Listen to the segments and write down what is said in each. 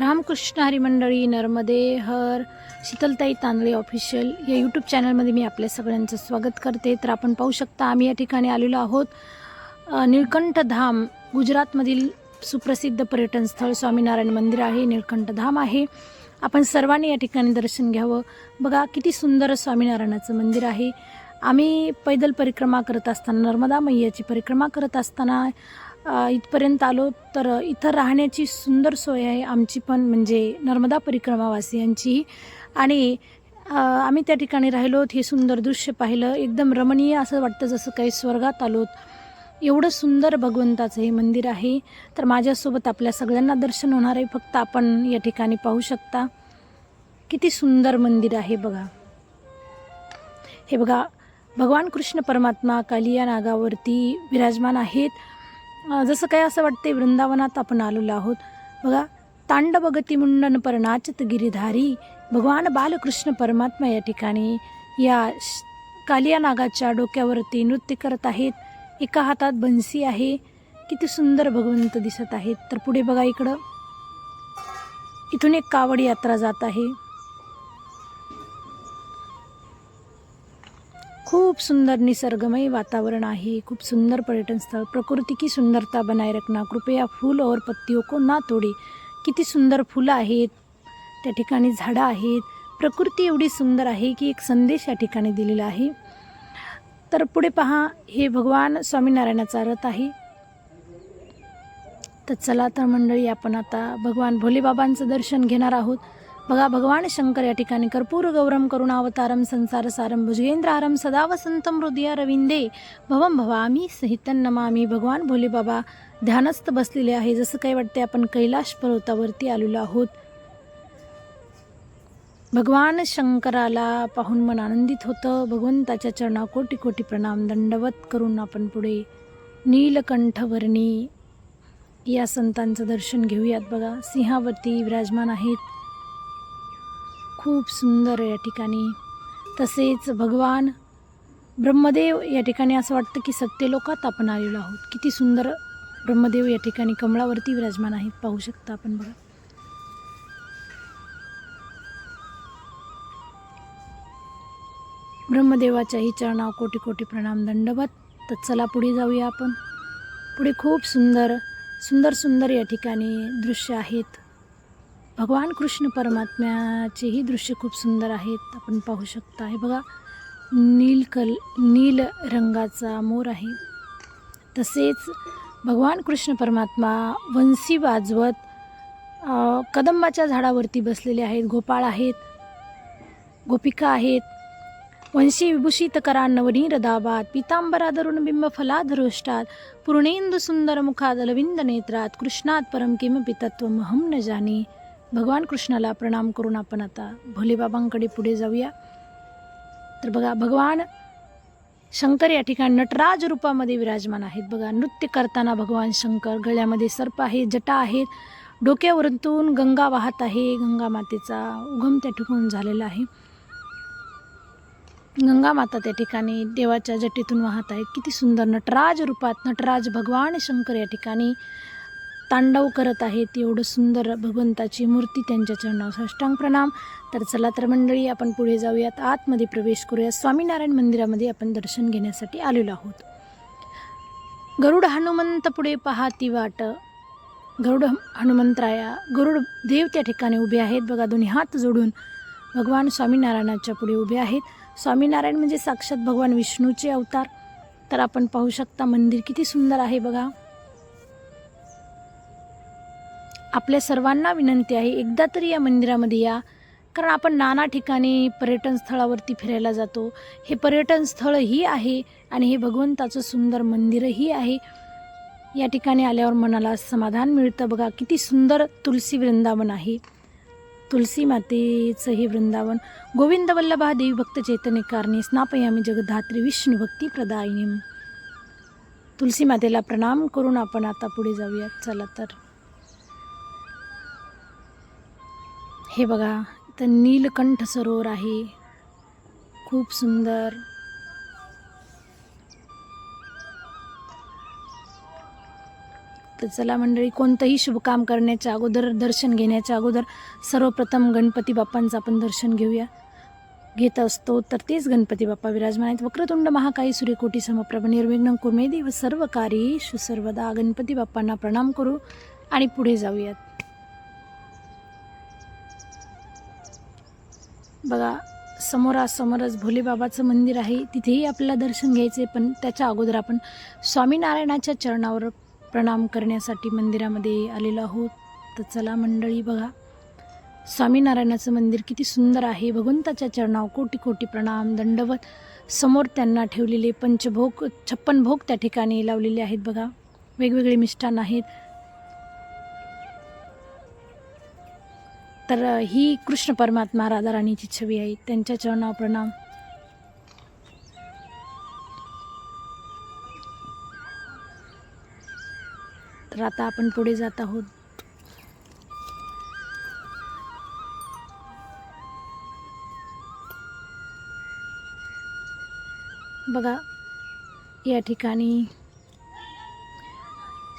रामकृष्ण हरी मंडळी नर्मदे हर शीतलताई तांदळे ऑफिशियल या यूट्यूब चॅनलमध्ये मी आपल्या सगळ्यांचं स्वागत करते. तर आपण पाहू शकता आम्ही या ठिकाणी आलेलो आहोत. अ, निळकंठ धाम गुजरातमधील सुप्रसिद्ध पर्यटन स्थळ स्वामीनारायण मंदिर आहे. निळकंठ धाम आहे. आपण सर्वांनी या ठिकाणी दर्शन घ्यावं. बघा किती सुंदर स्वामीनारायणाचं मंदिर आहे. आम्ही पैदल परिक्रमा करत असताना नर्मदा मैयाची परिक्रमा करत असताना इथपर्यंत आलो तर इथं राहण्याची सुंदर सोय आहे आमची पण म्हणजे नर्मदा परिक्रमावासियांची आणि आम्ही त्या ठिकाणी राहिलो हे सुंदर दृश्य पाहिलं एकदम रमणीय असं वाटतं जसं काही स्वर्गात आलोत एवढं सुंदर भगवंताचं हे मंदिर आहे. तर माझ्यासोबत आपल्या सगळ्यांना दर्शन होणार आहे फक्त आपण या ठिकाणी पाहू शकता. किती सुंदर मंदिर आहे बघा. हे बघा भगवान कृष्ण परमात्मा कालिया नागावरती विराजमान आहेत. जसं काय असं वाटते वृंदावनात आपण आलेलो आहोत. बघा तांडवगती मुंडन परनाचत गिरीधारी भगवान बालकृष्ण परमात्मा या ठिकाणी या श- कालिया नागाच्या डोक्यावरती नृत्य करत आहेत. एका हातात बन्सी आहे. किती सुंदर भगवंत दिसत आहेत. तर पुढे बघा इकडं. इथून एक कावड यात्रा जात आहे. खूप सुंदर निसर्गमय वातावरण आहे. खूप सुंदर पर्यटन स्थळ प्रकृति की सुंदरता बनाए रखना कृपया फूल और पत्तियों को ना तोडे. किती सुंदर फुलं आहेत त्या ठिकाणी झाडं आहेत. प्रकृती एवढी सुंदर आहे की एक संदेश या ठिकाणी दिलेला आहे. तर पुढे पहा हे भगवान स्वामीनारायणाचा रथ आहे. तर चला तर मंडळी आपण आता भगवान भोलेबाबांचं दर्शन घेणार आहोत. बघा भगवान शंकर या ठिकाणी कर्पूर गौरम करुणावतारम संसार सारम भुजगेंद्रारम सदा वसंतम हृदया रविंदे भवम भवामी सहितन नमामी. भगवान भोले बाबा ध्यानस्थ बसलेले आहे. जसं काही वाटते आपण कैलाश पर्वतावरती आलेलो आहोत. भगवान शंकराला पाहून मन आनंदित होतं. भगवंताच्या चरणा कोटी कोटी प्रणाम दंडवत करून आपण पुढे नीलकंठवर्णी या संतांचं दर्शन घेऊयात. बघा सिंहावरती विराजमान आहेत. खूप सुंदर या ठिकाणी. तसेच भगवान ब्रह्मदेव या ठिकाणी असं वाटतं की सत्यलोकात आपण आलेलो आहोत. किती सुंदर ब्रह्मदेव या ठिकाणी कमळावरती विराजमान आहेत. पाहू शकता आपण बघा. ब्रह्मदेवाच्याही चरणाव कोटी कोटी प्रणाम दंडवत. तर चला पुढे जाऊया आपण. पुढे खूप सुंदर सुंदर सुंदर या ठिकाणी दृश्य आहेत. भगवान कृष्ण परमात्म्याचेही दृश्य खूप सुंदर आहेत. आपण पाहू शकता. हे बघा नील कल नील रंगाचा मोर आहे. तसेच भगवान कृष्ण परमात्मा वंशी वाजवत कदंबाच्या झाडावरती बसलेले आहेत. गोपाळ आहेत गोपिका आहेत. वंशी विभूषित करा नवनीर दाबात. पितांबराधरुण बिंब फलाधरोष्टात. पूर्णेंदु सुंदर मुखात अलविंद नेत्रात. कृष्णात परम किमपि तत्वमहम न जाणे भगवान कृष्णाला प्रणाम करून आपण आता भोलेबाबांकडे पुढे जाऊया. तर बघा भगवान शंकर या ठिकाणी नटराज रूपामध्ये विराजमान आहेत. बघा नृत्य करताना भगवान शंकर गळ्यामध्ये सर्प आहे जटा आहेत डोक्यावरतून गंगा वाहत आहे. गंगा मातेचा उगम त्या ठिकाणून झालेला आहे. गंगा माता त्या ठिकाणी देवाच्या जटेतून वाहत आहेत. किती सुंदर नटराज रूपात नटराज भगवान शंकर या ठिकाणी तांडव करत आहेत एवढं सुंदर भगवंताची मूर्ती त्यांच्या चरणावर साष्टांग प्रणाम. तर चला तर मंडळी आपण पुढे जाऊयात. आतमध्ये प्रवेश करूया स्वामीनारायण मंदिरामध्ये आपण दर्शन घेण्यासाठी आलेलो आहोत. गरुड हनुमंत पुढे पाहाती वाट. गरुड हनुमंतराया गरुड देव त्या ठिकाणी उभे आहेत. बघा दोन्ही हात जोडून भगवान स्वामीनारायणाच्या पुढे उभे आहेत. स्वामीनारायण म्हणजे साक्षात भगवान विष्णूचे अवतार. तर आपण पाहू शकता मंदिर किती सुंदर आहे बघा. आपल्या सर्वांना विनंती आहे एकदा तरी या मंदिरामध्ये या. कारण आपण नाना ठिकाणी पर्यटन स्थळावरती फिरायला जातो. हे पर्यटन स्थळही आहे आणि हे भगवंताचं सुंदर मंदिरही आहे. या ठिकाणी आल्यावर मनाला समाधान मिळतं. बघा किती सुंदर तुलसी वृंदावन आहे. तुलसी मातेचं हे वृंदावन. गोविंद वल्लभा देवी भक्त चैतन्य कारणे स्नापयामी जगधात्री विष्णू भक्ती प्रदायिनी तुलसी मातेला प्रणाम करून आपण आता पुढे जाऊयात. चला तर. हे बघा इथं नीलकंठ सरोवर आहे. खूप सुंदर. तर चला मंडळी कोणतंही शुभकाम करण्याच्या अगोदर दर्शन घेण्याच्या अगोदर सर्वप्रथम गणपती बाप्पांचं आपण दर्शन घेऊया. घेत असतो तर तेच गणपती बाप्पा विराजमान आहेत. वक्रतुंड महाकाई सूर्यकोटी समप्रभ निर्विघ्न कुर्मेदी व सर्व कार्य सर्वदा. गणपती बाप्पांना प्रणाम करू आणि पुढे जाऊयात. बघा समोरासमोरच भोलेबाबाचं मंदिर आहे. तिथेही आपल्याला दर्शन घ्यायचे पण त्याच्या अगोदर आपण स्वामीनारायणाच्या चरणावर प्रणाम करण्यासाठी मंदिरामध्ये आलेलो आहोत. तर चला मंडळी बघा स्वामीनारायणाचं मंदिर किती सुंदर आहे. भगवंताच्या चरणावर कोटी कोटी प्रणाम दंडवत समोर त्यांना ठेवलेले पंचभोग छप्पन भोग त्या ठिकाणी लावलेले आहेत बघा. वेगवेगळे मिष्ठान आहेत. तर ही कृष्ण परमात्मा राधाराणीची छवी आहे. त्यांच्या चरणावर प्रणाम. तर आता आपण पुढे जात आहोत. बघा या ठिकाणी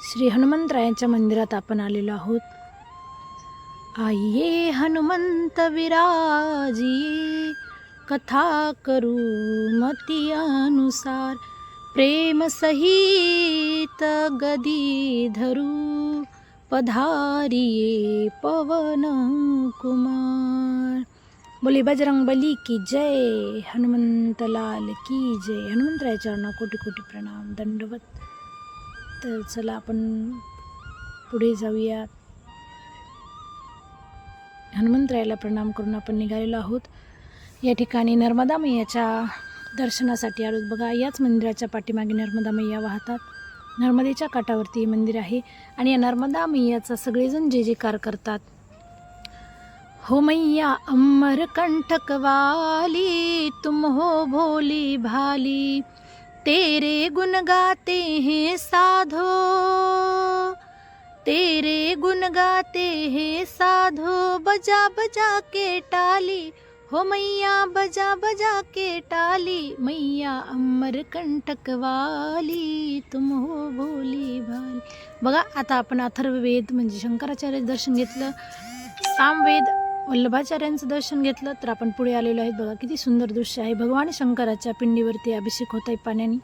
श्री हनुमंतरायांच्या मंदिरात आपण आलेलो आहोत. आइए हनुमंत विराजिए कथा करू मती अनुसार प्रेम सहित गदी धरू पधारिये पवन कुमार। बोले बजरंग बली की जय हनुमंत लाल की जय। हनुमंतराय चरणा कोटी कोटी प्रणाम दंडवत। तर चला आपण पुढे जाऊयात हनुमंतरायाला प्रणाम करून आपण निघालेलो आहोत. या ठिकाणी नर्मदा मैयाच्या दर्शनासाठी आलो बघा याच मंदिराच्या पाठीमागे नर्मदा मैया वाहतात. नर्मदेच्या काठावरती हे मंदिर आहे. आणि या नर्मदा मैयाचा सगळेजण जे जेकार करतात. हो मैया अमर कंठक वाली तुम हो भोली भाली तेरे गुण गाते हैं साधो। तेरे गुण गाते हैं साधो बजा बजा के टाली। हो मैया बजा बजा के टाली मैया अमर कंटक वाली तुम हो भोली भाली। बघा आता आपण अथर्ववेद म्हणजे शंकराचार्य दर्शन घेतलं सामवेद वल्लभाचार्यांचं दर्शन घेतलं तर आपण पुढे आलेलो आहेत. बघा किती सुंदर दृश्य आहे. भगवान शंकराच्या पिंडीवरती अभिषेक होत आहे पाण्याने.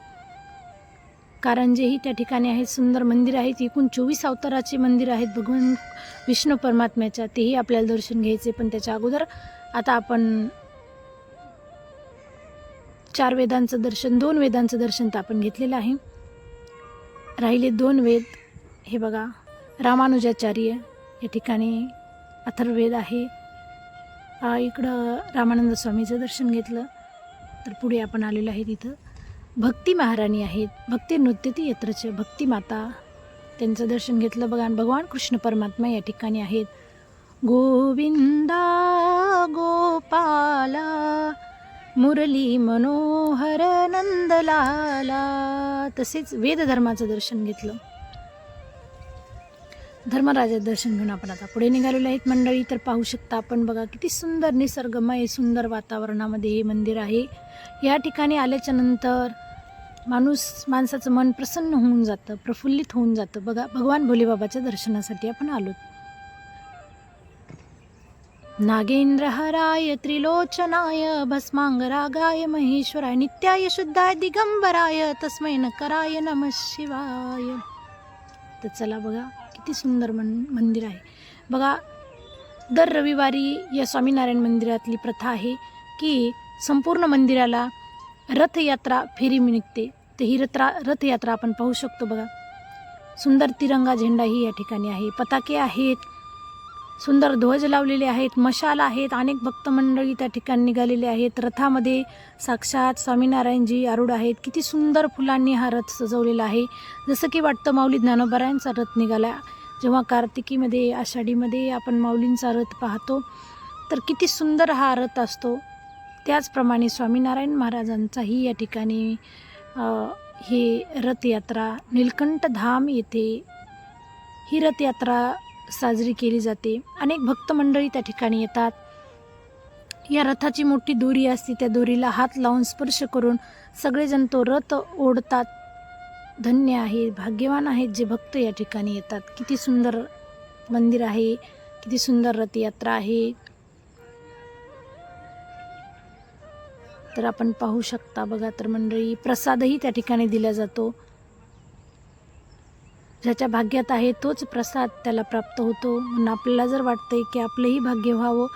कारंजेही त्या ठिकाणी आहेत सुंदर मंदिर आहेत एकूण चोवीस अवताराचे मंदिर आहेत भगवान विष्णू परमात्म्याच्या तेही आपल्याला दर्शन घ्यायचे पण त्याच्या अगोदर आता आपण चार वेदांचं दर्शन दोन वेदांचं दर्शन तर आपण घेतलेलं आहे. राहिले दोन वेद हे बघा रामानुजाचार्य या ठिकाणी अथर्ववेद आहे. इकडं रामानंद स्वामीचं दर्शन घेतलं तर पुढे आपण आलेलो आहे तिथं. भक्ती महाराणी आहेत भक्ती नृत्यती यत्रच भक्ती माता. त्यांचं दर्शन घेतलं बघा आणि भगवान कृष्ण परमात्मा या ठिकाणी आहेत. गोविंदा गोपाला मुरली मनोहर नंदलाला तसेच वेदधर्माचं दर्शन घेतलं. धर्मराजा दर्शन घेऊन आपण आता पुढे निघालेलो आहेत. मंडळी तर पाहू शकता आपण बघा किती सुंदर निसर्गमय सुंदर वातावरणामध्ये हे मंदिर आहे. या ठिकाणी आल्याच्यानंतर माणूस माणसाचं मन प्रसन्न होऊन जातं प्रफुल्लित होऊन जातं. बघा भगवान भोलेबाबाच्या दर्शनासाठी आपण आलो. नागेंद्र हराय त्रिलोचनाय भस्मांगरागाय महेश्वराय नित्याय शुद्धाय दिगंबराय तस्मै नकराय नम शिवाय. तर चला बघा किती सुंदर मन मंदिर आहे. बघा दर रविवारी या स्वामीनारायण मंदिरातली प्रथा आहे की संपूर्ण मंदिराला रथयात्रा फेरी निघते. तर ही रत्रा रथयात्रा आपण पाहू शकतो बघा. सुंदर तिरंगा झेंडाही या ठिकाणी आहे. पताके आहेत. सुंदर ध्वज लावलेले आहेत. मशाल आहेत. अनेक भक्त मंडळी त्या ठिकाणी निघालेले आहेत. रथामध्ये साक्षात स्वामीनारायणजी आरूढ आहेत. किती सुंदर फुलांनी हा रथ सजवलेला आहे. जसं की वाटतं माऊली ज्ञानोबरायांचा रथ निघाला. जेव्हा कार्तिकीमध्ये आषाढीमध्ये आपण माऊलींचा रथ पाहतो तर किती सुंदर हा रथ असतो. त्याचप्रमाणे स्वामीनारायण महाराजांचाही या ठिकाणी ही रथयात्रा नीलकंठ धाम येथे ही रथयात्रा साजरी केली जाते. अनेक भक्तमंडळी त्या ठिकाणी येतात. या रथाची मोठी दोरी असते. त्या दोरीला हात लावून स्पर्श करून सगळेजण तो रथ ओढतात. धन्य आहे भाग्यवान आहेत जे भक्त या ठिकाणी येतात. किती सुंदर मंदिर आहे किती सुंदर रथयात्रा आहे. तर आपण पाहू शकता बघा तर मंडळी प्रसादही त्या ठिकाणी दिला जातो. ज्याच्या भाग्यात आहे तोच प्रसाद त्याला प्राप्त होतो. म्हणून आपल्याला जर वाटतंय की आपलंही भाग्य व्हावं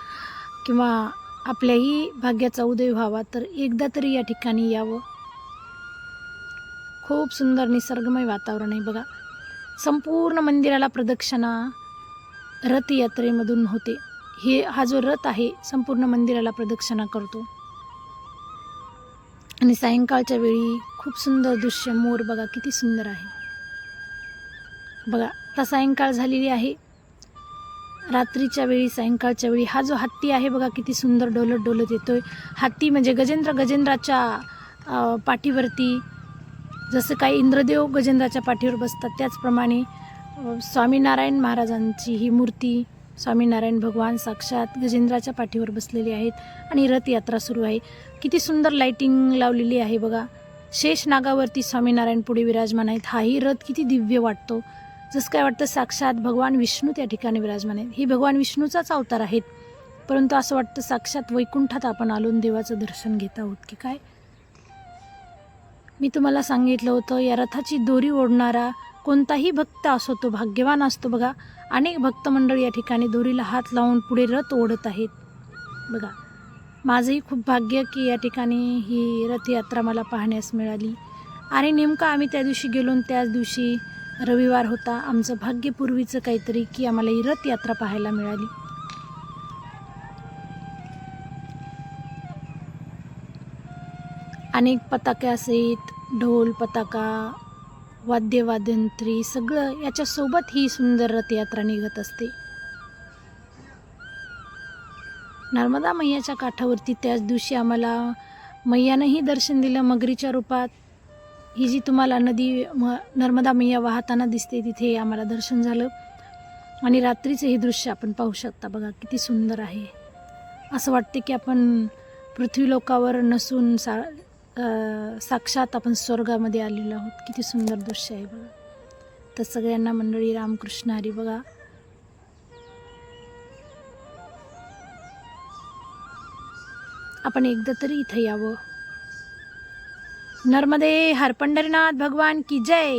किंवा आपल्याही भाग्याचा उदय व्हावा तर एकदा तरी या ठिकाणी यावं. खूप सुंदर निसर्गमय वातावरण आहे बघा. संपूर्ण मंदिराला प्रदक्षिणा रथयात्रेमधून होते. हे हा जो रथ आहे संपूर्ण मंदिराला प्रदक्षिणा करतो. आणि सायंकाळच्या वेळी खूप सुंदर दृश्य मोर बघा किती सुंदर आहे. बघा आता सायंकाळ झालेली आहे. रात्रीच्या वेळी सायंकाळच्या वेळी हा जो हत्ती आहे बघा किती सुंदर डोलत डोलत येतोय. हत्ती म्हणजे गजेंद्र गजेंद्राच्या पाठीवरती जसं काही इंद्रदेव गजेंद्राच्या पाठीवर बसतात त्याचप्रमाणे स्वामीनारायण महाराजांची ही मूर्ती स्वामीनारायण भगवान साक्षात गजेंद्राच्या पाठीवर बसलेले आहेत आणि रथयात्रा सुरू आहे. किती सुंदर लाइटिंग लावलेली आहे बघा. शेष नागावरती स्वामीनारायण पुढे विराजमान आहेत. हाही रथ किती दिव्य वाटतो. जसं काय वाटतं साक्षात भगवान विष्णू त्या ठिकाणी विराजमान आहेत. ही भगवान विष्णूचाच अवतार आहेत. परंतु असं वाटतं साक्षात वैकुंठात आपण आलून देवाचं दर्शन घेत आहोत की काय? मी तुम्हाला सांगितलं होतं या रथाची दोरी ओढणारा कोणताही भक्त असो तो भाग्यवान असतो बघा. अनेक भक्त मंडळ या ठिकाणी दोरीला हात लावून पुढे रथ ओढत आहेत. बघा माझंही खूप भाग्य की या ठिकाणी ही रथयात्रा मला पाहण्यास मिळाली. आणि नेमकं आम्ही त्या दिवशी गेलो त्याच दिवशी रविवार होता. आमचं भाग्यपूर्वीचं काहीतरी की आम्हाला ही रथयात्रा पाहायला मिळाली. अनेक पताके असेत ढोल पताका वाद्यवादंत्री सगळं याच्यासोबत ही सुंदर रथयात्रा निघत असते. नर्मदा मैयाच्या काठावरती त्याच दिवशी आम्हाला मैयानंही दर्शन दिलं मगरीच्या रूपात. ही जी तुम्हाला नदी म नर्मदा मैया वाहताना दिसते तिथे आम्हाला दर्शन झालं. आणि रात्रीचं हे दृश्य आपण पाहू शकता. बघा किती सुंदर आहे. असं वाटते की आपण पृथ्वीलोकावर नसून सा साक्षात आपण स्वर्गामध्ये आलेलो आहोत. किती सुंदर दृश्य आहे बघा. तर सगळ्यांना मंडळी रामकृष्ण हरी बघा. आपण एकदा तरी इथं यावं. नर्मदे हरपंढरीनाथ भगवान की जय.